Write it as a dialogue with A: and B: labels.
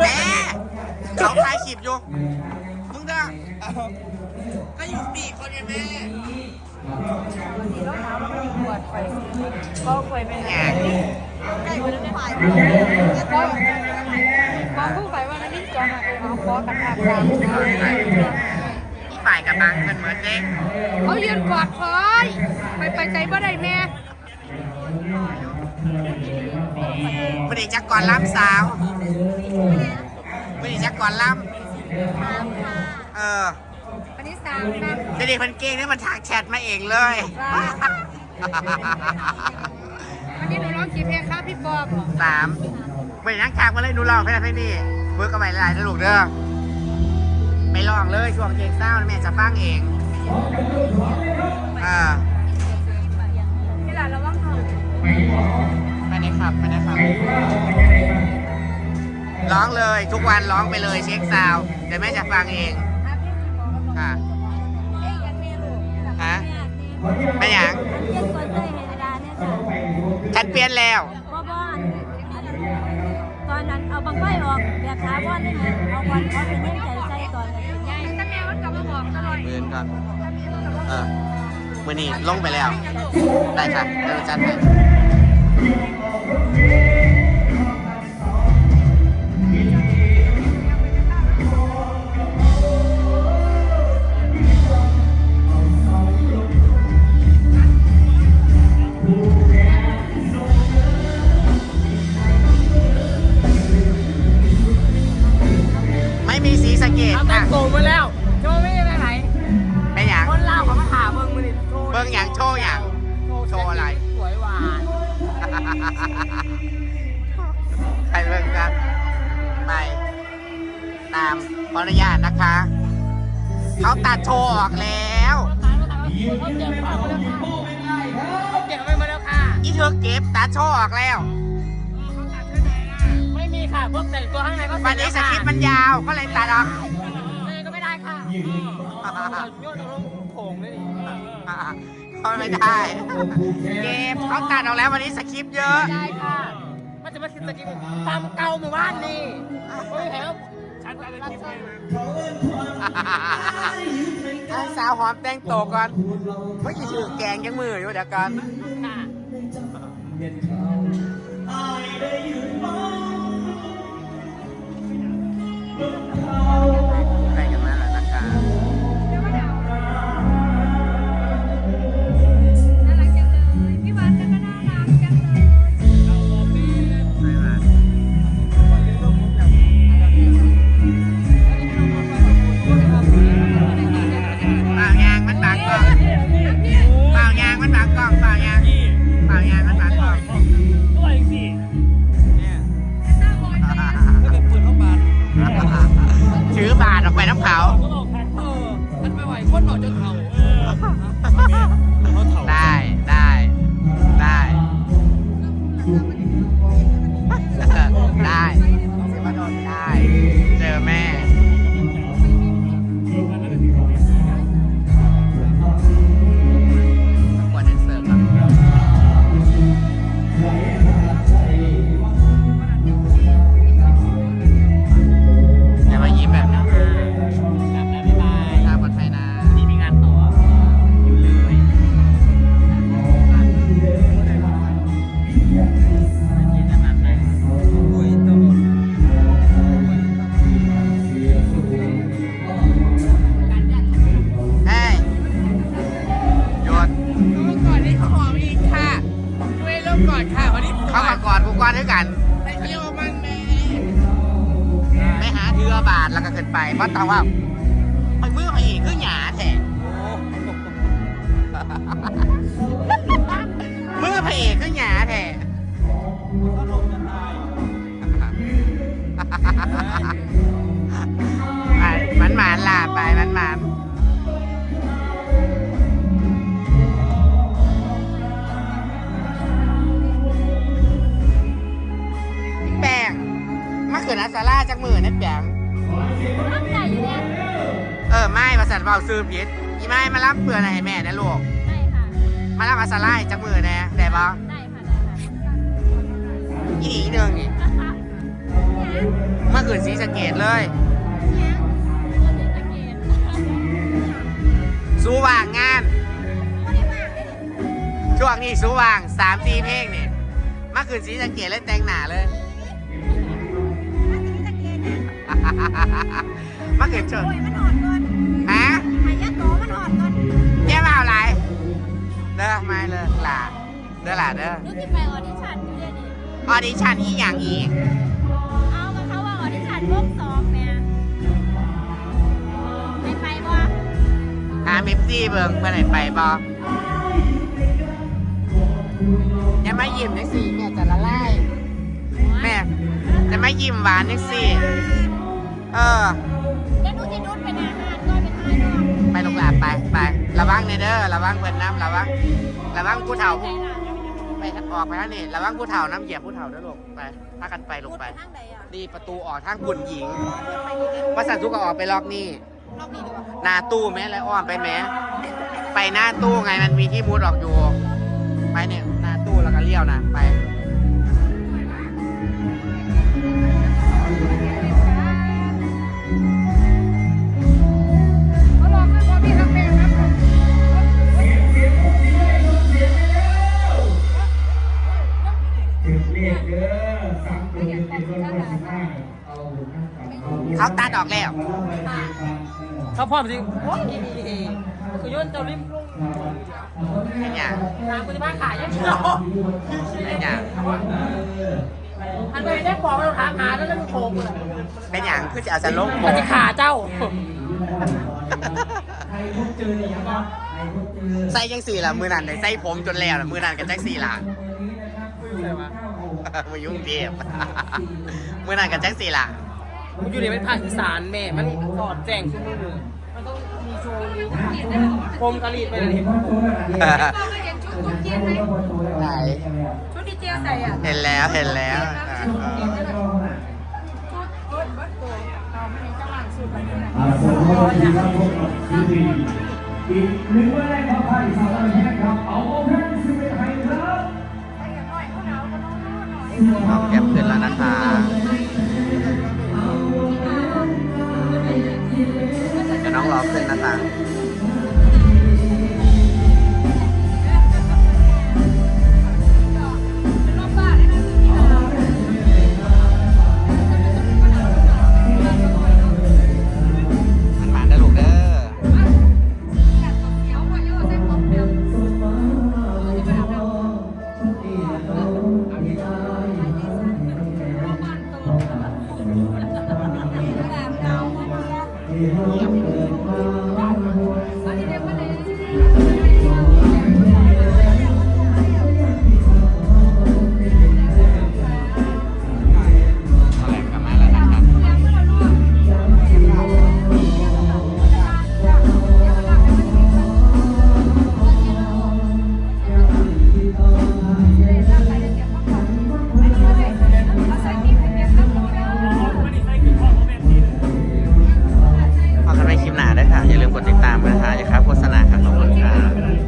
A: แม่เขาถ่ายคลิปอยู่มึงเด้อก็อยู่สี่คนไงแม่
B: ปวดไปก็เคยเป็น
A: แหง
B: ใกล้วันนั้นฝ่ายก็ก็พูดไปว่านั้นนี่จอนะเออเอาคอกันหักกาง
A: อีฝ่ายกับบังเพิ่นเหมือนเด็ก
B: เขายืนกอดคอย ไปไปใจบ่ได้แม่
A: ไม่ได้จักก่อนล้ำสาวไม่ได้จักก่อนล้ำเออ
B: วันนี้สามนะ
A: จะดีมันเก่งนี่มันทักแชทมาเองเลย
B: วันนี้หนูร้องกี่เพลงครับพี่ปอบ
A: สามไม่ได้นั่งคางมาเลยหนูลองเพลงเพลงนี้เวิร์กกันไปหลายๆนะลูกเด้อไม่ลองเลยช่วงเพลงเศร้าแม่จะฟังเองเออ
B: ที่หลานระวังหน่อย
A: ไม่ได้ขับไม่ได้ขับร้องเลยทุกวันร้องไปเลยเช็คซาวด์เดี๋ยวแม่จะฟังเอง
B: ครับพี่ปอบ
A: ค่ะ
B: เอ้ยยังไม่รู้
A: ฮะไม่หยัง
B: เรียนคนเต้ยเฮดาเนี่ยค่ะ
A: ฉันเปลี่ยนแล้ว
B: บ่บ่อันตอนนั้นเอาบังไฟออกแบบท้าบอนได้ไหมเอาบอลเขาเป็นเล่นใจใจตอนนั้นใหญ่ตั้งแต่วันกลับมาบอกตลอด
A: เบือนก่อนเออมือนี้ลงไปแล้ว ได้ค่ะเดี๋ยวจัดให้ ไม่มีสีสะเกต
C: เอาแต่
A: อะ
C: งโกงมาแล้วโชว์ไม่ได้ไหน
A: ไม่หยัง
C: คนเล่าเขามาถามเบิ่งมือนี่โชว์
A: เบิ่งหยังโชว์หยังโชว์อะไร
C: สวยหวาน
A: ใครเบิ่งกันไป ตามขออนุญาตนะคะ เขาตัดโชว์ออกแล้ว
C: เขาเก็บของมาแล้วค่ะเขาเก็บไว้มาแล้วค่ะ
A: อีเธอเก็บตัดโชว์ออกแล้ว
C: ไม่มีค่ะพวกแต่งตัวข้างในก็เส
A: วั
C: ร็
A: น
C: จ
A: นี้
C: แล้ว
A: ส
C: ค่ะ
A: คริปต์มันยาวก็เลยตัดออก
C: ไม่ก็ไม่ได้ค่ะโยนลงโถงเลยนี่
A: เขาไม่ได้เก็บเขาตัดออกแล้ววันนี้สคริปต์เยอะ
C: ได้ค่ะ มันจะมาคิดสกิปตามเก่าหมู่บ้านนี่โอ้ยแถวฉันอะไรกินไป
A: ให้สาวหอมแต่งตัวก่อนเมื่อกี้ถือแกงยังมืออยู่เดี๋ยวก่อน
C: ค่ะ
A: ใน้ำขา
C: ว
A: แล้
C: วก็ขึ้นไปเพ
A: ราะตองว่าไปมือไปอีกคือหยาแท้มือพระเอกคือหยาแท้ไปมันหมานลาไปมันหมาน น
B: เบา
A: ซื้อผิดอีไม่มารับเปลือนให้แม่นะลูก
B: ได้ค่ะ
A: มารับอาซาร่าจากมือแน่ได้ปะ
B: ได้ค่ะ ได้ค่ะ
A: อีหนีเดิงนี่
B: เนี่ย
A: ขึ้นสีสะเกตเลย สู้ว่างงาน ช่วงนี้สู้ว่างสามสี่เพลงนี่มาขึ้นสีสะเกตเลยแต่งหนาเลย มาขึ้นชน
B: โอ้ยมันหอดก่อน
A: ฮะ
B: หายาโตมันหอดก่อน
A: แย่มาเอาอะไรเด้อไม่เลยหล่ะเด้อหล่ะเด้อ
B: รู้ที่ไปออดิชั่นอยู่เดี๋ยวนี้
A: ออดิชั่นอีหยังอีก
B: เอากับเขาว่าออดิชั่นวงสองเนี่ยไปไปบ่
A: หาเมปซี่เบิ่งเมื่อไหร่ไปบออย่ามายิ้มจังสิแม่จะละลายแม่จะมายิ้มหวานจังสิเออ
B: เดี๋ยวหนูจะนุดไปหน้าห้านก่อนไปถ่ายรูป
A: ไปลูกหลานไปไประวังเนเด้อระวังเพิ่นน้ำระวังระวังผู้เฒ่า
B: ไปหน้า
A: ไปออกไปแล้วนี่ระวังผู้เฒ่าน้ำเหยียบผู้เฒ่าเด้อลูกไปพากันไปลูก
B: พูด
A: ไป
B: ไปทางใดอะ
A: นี่ประตูออกทางบุญหญิง
B: ไปดีกัน
A: ว่าสันทุกก็ออกไปล็อกนี่
B: รอบนี้ดีกว่า
A: หน้าตู้แม่แล้วอ้อมไปแม่ไปหน้าตู้ไงมันมีที่มุดออกอยู่ ไปเนี่ยหน้าตู้แล้วก็เลี้ยวนะไป
B: เขา
A: ตัดออกแล้ว
C: เขาพร้อมจริงโอ้ยคือย่นเจ้าริมลง
A: ไอ้เนี่ย
C: ทางคุณจะมาขายยังเชียว
A: ไอ้เนี่ย
C: อันไปได้บอกเราถามหาแล้วเรื่องโคมเลย
A: เป็นอย่างคือจะเอาจะลงโบ
C: มันจะขาเจ้า
A: ใส่ยังสี่ละมือนั่นเลยใส่ผมจนแล้วล่ะมือนั่นกันจังสี่ละมา ยุ่งเทียบมือนั่นกันจังสี่ละ
C: มันอยู่ในเป็นภาคอีสานแม่ มันสอดแจ้งทุกมือมันต้องมีโชว์นี้โคมกะหรี่ไปเลย
A: ไหน
B: ชุดดีเจใส่อะ
A: เห็นแล้วเห็นแล้วอ่า
D: อ่าส่วนข้อที่ครับพบกับซีดีอีกหนึ่งวันแรกครับภาคอีสานวันแรกครับเอา เอา
A: แก็บขึ้นแล้วนะคะเดี๋ยวน้องรอขึ้นนะคะ